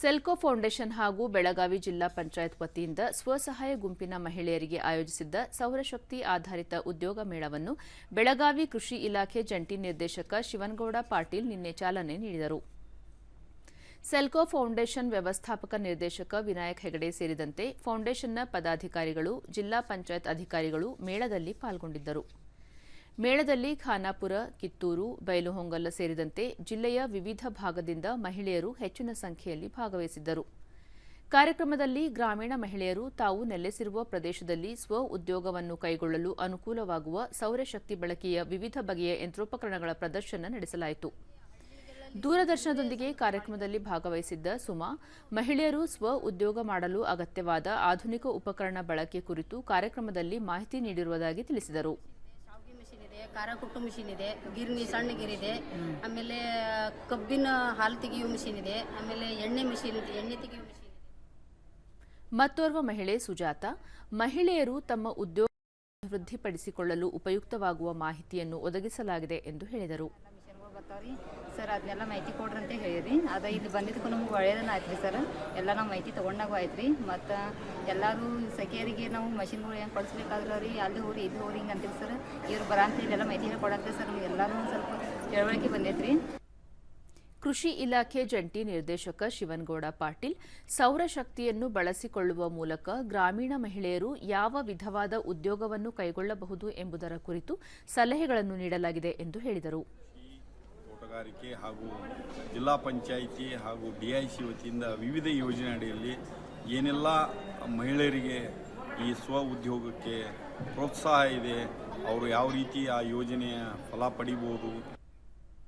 Selco foundation ಹಾಗೂ ಬೆಳಗಾವಿ ಜಿಲ್ಲಾ ಪಂಚಾಯತ್ ವತಿಯಿಂದ ಸ್ವಸಹಾಯ ಗುಂಪಿನ ಮಹಿಳೆಯರಿಗೆ ಆಯೋಜಿಸಿದ್ದ ಸೌರಶಕ್ತಿ ಆಧಾರಿತ ಉದ್ಯೋಗ ಮೇಳವನ್ನು ಬೆಳಗಾವಿ ಕೃಷಿ ಇಲಾಖೆ ಜಂಟಿ ನಿರ್ದೇಶಕ ಶಿವನಗೌಡ ಪಾಟೀಲ್ ನಿನ್ನೆ ಚಾಲನೆ ನೀಡಿದರು. ಸೆಲ್ಕೋ ಫೌಂಡೇಶನ್ ವ್ಯವಸ್ಥಾಪಕ ನಿರ್ದೇಶಕ ವಿನಾಯಕ್ ಹೆಗಡೆ ಸೇರಿದಂತೆ ಫೌಂಡೇಶನ್ನ ಪದಾಧಿಕಾರಿಗಳು, ಜಿಲ್ಲಾ ಪಂಚಾಯತ್ ಅಧಿಕಾರಿಗಳು ಮೇಳದಲ್ಲಿ ಪಾಲ್ಗೊಂಡಿದ್ದರು. ಮೇಳದಲ್ಲಿ ಖಾನಾಪುರ, ಕಿತ್ತೂರು, ಬೈಲುಹೊಂಗಲ ಸೇರಿದಂತೆ ಜಿಲ್ಲೆಯ ವಿವಿಧ ಭಾಗದಿಂದ ಮಹಿಳೆಯರು ಹೆಚ್ಚಿನ ಸಂಖ್ಯೆಯಲ್ಲಿ ಭಾಗವಹಿಸಿದ್ದರು. ಕಾರ್ಯಕ್ರಮದಲ್ಲಿ ಗ್ರಾಮೀಣ ಮಹಿಳೆಯರು ತಾವು ನೆಲೆಸಿರುವ ಪ್ರದೇಶದಲ್ಲಿ ಸ್ವ ಉದ್ಯೋಗವನ್ನು ಕೈಗೊಳ್ಳಲು ಅನುಕೂಲವಾಗುವ ಸೌರಶಕ್ತಿ ಬಳಕೆಯ ವಿವಿಧ ಬಗೆಯ ಯಂತ್ರೋಪಕರಣಗಳ ಪ್ರದರ್ಶನ ನಡೆಸಲಾಯಿತು. ದೂರದರ್ಶನದೊಂದಿಗೆ ಕಾರ್ಯಕ್ರಮದಲ್ಲಿ ಭಾಗವಹಿಸಿದ್ದ ಸುಮಾ, ಮಹಿಳೆಯರು ಸ್ವ ಉದ್ಯೋಗ ಮಾಡಲು ಅಗತ್ಯವಾದ ಆಧುನಿಕ ಉಪಕರಣ ಬಳಕೆ ಕುರಿತು ಕಾರ್ಯಕ್ರಮದಲ್ಲಿ ಮಾಹಿತಿ ನೀಡಿರುವುದಾಗಿ ತಿಳಿಸಿದರು. ಮಿಷಿನ್ ಇದೆ, ಖಾರ ಕುಟ್ಟು ಮಿಷಿನ್ ಇದೆ, ಗಿರ್ನಿ ಸಣ್ಣ ಗಿರಿದೆ ಆಮೇಲೆ ಕಬ್ಬಿನ ಹಾಲು ತೆಗೆಯುವ ಮಿಷಿನ್ ಇದೆ, ಆಮೇಲೆ ಎಣ್ಣೆ ಮಿಷಿನ್ ಎಣ್ಣೆ ತೆಗೆಯುವ ಮಿಷಿನ್ ಮತ್ತೋರ್ವ ಮಹಿಳೆ ಸುಜಾತ, ಮಹಿಳೆಯರು ತಮ್ಮ ಉದ್ಯೋಗ ಅಭಿವೃದ್ಧಿಪಡಿಸಿಕೊಳ್ಳಲು ಉಪಯುಕ್ತವಾಗುವ ಮಾಹಿತಿಯನ್ನು ಒದಗಿಸಲಾಗಿದೆ ಎಂದು ಹೇಳಿದರು. ಬರ್ತಾವ್ರಿ ಸರ್ ಅದನ್ನೆಲ್ಲ ಮಾಹಿತಿ ಕೊಡ್ರಿ ಅಂತ ಹೇಳಿರಿ. ಅದ ಇಲ್ಲಿ ಬಂದಿದ್ದಕ್ಕೂ ನಮ್ಗೆ ಒಳ್ಳೇದನ್ನ ಆಯ್ತು ರೀ ಸರ್. ಎಲ್ಲ ನಾವು ಮಾಹಿತಿ ತೊಗೊಂಡಾಗ ಆಯ್ತು ರೀ ಮತ್ತು ಎಲ್ಲರೂ ಸಖಿಯರಿಗೆ ನಾವು ಮಷಿನ್ಗಳು ಹೆಂಗೆ ಕೊಡಿಸ್ಬೇಕಾದ್ರೆ ರೀ, ಅಲ್ಲಿ ಹೋಗ್ರಿ, ಇಲ್ಲಿ ಹೋಗ್ರಿ ಹಿಂಗೆ ಅಂತೀವಿ ಸರ್. ಇವ್ರು ಬರಂತ ಎಲ್ಲ ಮಾಹಿತಿ ಕೊಡಂತೆ ಸರ್. ನಮ್ಗೆ ಎಲ್ಲರೂ ಒಂದು ಸ್ವಲ್ಪ ತಿಳುವಳಿಕೆ ಬಂದೈತ್ರಿ. ಕೃಷಿ ಇಲಾಖೆ ಜಂಟಿ ನಿರ್ದೇಶಕ ಶಿವನಗೌಡ ಪಾಟೀಲ್ ಸೌರಶಕ್ತಿಯನ್ನು ಬಳಸಿಕೊಳ್ಳುವ ಮೂಲಕ ಗ್ರಾಮೀಣ ಮಹಿಳೆಯರು ಯಾವ ವಿಧವಾದ ಉದ್ಯೋಗವನ್ನು ಕೈಗೊಳ್ಳಬಹುದು ಎಂಬುದರ ಕುರಿತು ಸಲಹೆಗಳನ್ನು ನೀಡಲಾಗಿದೆ ಎಂದು ಹೇಳಿದರು. ತೋಟಗಾರಿಕೆ ಹಾಗೂ ಜಿಲ್ಲಾ ಪಂಚಾಯಿತಿ ಹಾಗೂ ಡಿ ಐ ಸಿ ವತಿಯಿಂದ ವಿವಿಧ ಯೋಜನೆ ಅಡಿಯಲ್ಲಿ ಏನೆಲ್ಲ ಮಹಿಳೆಯರಿಗೆ ಈ ಸ್ವ ಉದ್ಯೋಗಕ್ಕೆ ಪ್ರೋತ್ಸಾಹ ಇದೆ, ಅವರು ಯಾವ ರೀತಿ ಆ ಯೋಜನೆಯ ಫಲ ಪಡಿಬೋದು?